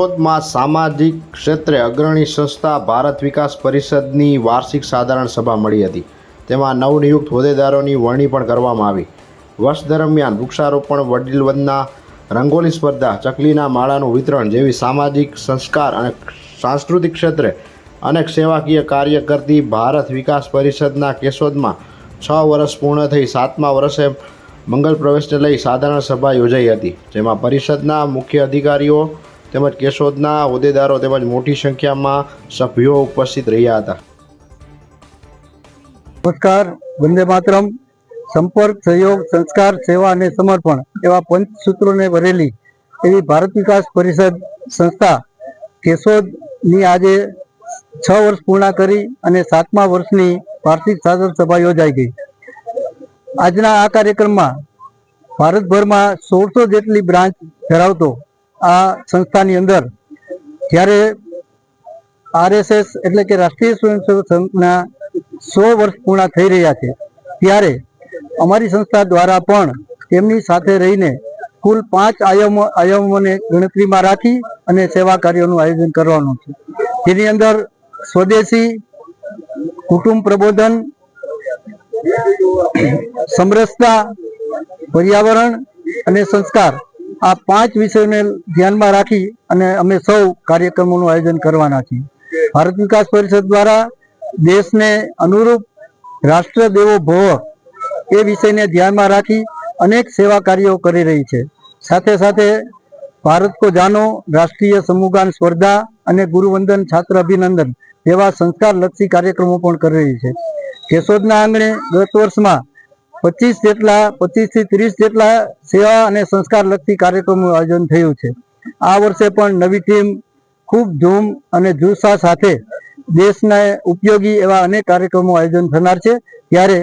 દાહોદમાં સામાજિક ક્ષેત્રે અગ્રણી સંસ્થા ભારત વિકાસ પરિષદની વાર્ષિક સાધારણ સભા મળી હતી. તેમાં નવનિયુક્ત હોદ્દેદારોની વરણી પણ કરવામાં આવી. વર્ષ દરમિયાન વૃક્ષારોપણ વડીલ વંદના રંગોલી સ્પર્ધા, ચકલીના માળાનું વિતરણ જેવી સામાજિક સંસ્કાર અને સાંસ્કૃતિક ક્ષેત્રે અનેક સેવાકીય કાર્ય કરતી ભારત વિકાસ પરિષદના કેશોદમાં છ વર્ષ પૂર્ણ થઈ સાતમા વર્ષે મંગલ પ્રવેશને લઈ સાધારણ સભા યોજાઈ હતી, જેમાં પરિષદના મુખ્ય અધિકારીઓ તેમજ કેશોદના હોદ્દેદારો તેમજ મોટી સંખ્યામાં સભ્યો ઉપસ્થિત રહ્યા હતા. નમસ્કાર, વંદે માતરમ. સંપર્ક, સહયોગ, સંસ્કાર, સેવા અને સમર્પણ એવા પંચ સૂત્રોને ભરેલી એવી ભારત વિકાસ પરિષદ સંસ્થા કેશોદની આજે છ વર્ષ પૂર્ણ કરી અને સાતમા વર્ષની વાર્ષિક સાધન સભા યોજાઈ ગઈ. આજના આ કાર્યક્રમમાં ભારતભરમાં સોળસો જેટલી બ્રાન્ચ ધરાવતો આ સંસ્થાની અંદર જ્યારે આરએસએસ એટલે કે રાષ્ટ્રીય સ્વયંસેવક સંઘના સો વર્ષ પૂર્ણ થઈ રહ્યા છે, ત્યારે અમારી સંસ્થા દ્વારા પણ તેમની સાથે રહીને કુલ પાંચ આયામો, આયામોને ગણતરીમાં રાખી અને સેવા કાર્યોનું આયોજન કરવાનું છે. જેની અંદર સ્વદેશી કુટુંબ પ્રબોધન, સમરસતા, પર્યાવરણ અને સંસ્કાર આ પાંચ વિષયોને ધ્યાનમાં રાખી અને અમે સૌ કાર્યક્રમોનું આયોજન કરવાના છીએ. ભારત વિકાસ પરિષદ દ્વારા દેશને અનુરૂપ રાષ્ટ્ર દેવો ભવ એ વિષયને ધ્યાનમાં રાખી અનેક સેવા કાર્યો કરી રહી છે. સાથે સાથે ભારત કો જાનો, રાષ્ટ્રીય સમૂહગાન સ્પર્ધા અને ગુરુવંદન છાત્ર અભિનંદન જેવા સંસ્કારલક્ષી કાર્યક્રમો પણ કરી રહી છે. કેશોદના આંગણે ગત વર્ષમાં પચીસ જેટલા પચીસથી ત્રીસ જેટલા સેવા અને સંસ્કાર લગતી કાર્યક્રમોનું આયોજન થયું છે. આ વર્ષે પણ નવી ટીમ ખૂબ ધૂમ અને જુસ્સા સાથે દેશને ઉપયોગી એવા અનેક કાર્યક્રમો આયોજન થનાર છે. ત્યારે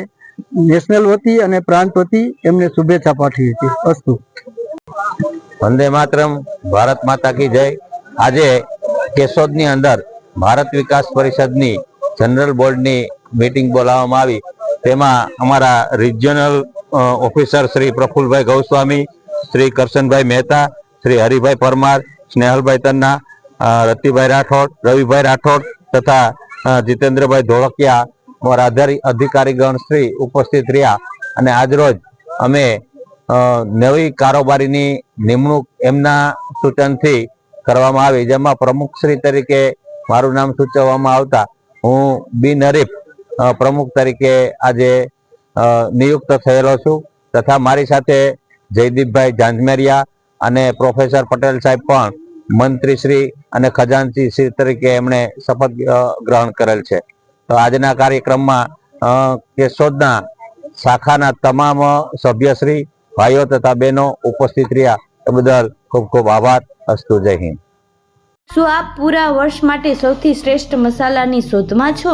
નેશનલ વતી અને પ્રાંત વતી એમને શુભેચ્છા પાઠવી છે અસ્તુ. વંદે માતરમ. ભારત માતા કી જય. આજે કેશોદની અંદર ભારત વિકાસ પરિષદની જનરલ બોર્ડની મીટિંગ બોલાવવામાં આવી. તેમાં અમારા રિજિયનલ ઓફિસર શ્રી પ્રફુલભાઈ ગૌસ્વામી, શ્રી કરશનભાઈ મહેતા, શ્રી હરિભાઈ પરમાર, સ્નેહલભાઈ તન્ના રતિભાઈ રાઠોડ, રવિભાઈ રાઠોડ તથા જીતેન્દ્રભાઈ ધોળકિયા, અમારા અધિકારીગણ શ્રી ઉપસ્થિત રહ્યા. અને આજરોજ અમે નવી કારોબારીની નિમણૂક એમના સૂચનથી કરવામાં આવી, જેમાં પ્રમુખશ્રી તરીકે મારું નામ સૂચવવામાં આવતા હું બિનહરીફ પ્રમુખ તરીકે આજે નિયુક્ત થયેલો છું. તથા મારી સાથે જયદીપભાઈ જાંજમેરિયા અને પ્રોફેસર પટેલ સાહેબ પણ મંત્રીશ્રી અને ખજાનચી શ્રી તરીકે એમણે શપથ ગ્રહણ કરેલ છે. તો આજના કાર્યક્રમમાં કેશોદના શાખાના તમામ સભ્યશ્રી, ભાઈઓ તથા બહેનો ઉપસ્થિત રહ્યા. એ બદલ ખૂબ ખૂબ આભાર. અસ્તુ જય હિન્દ. શું આપ પૂરા વર્ષ માટે સૌથી શ્રેષ્ઠ મસાલાની શોધમાં છો?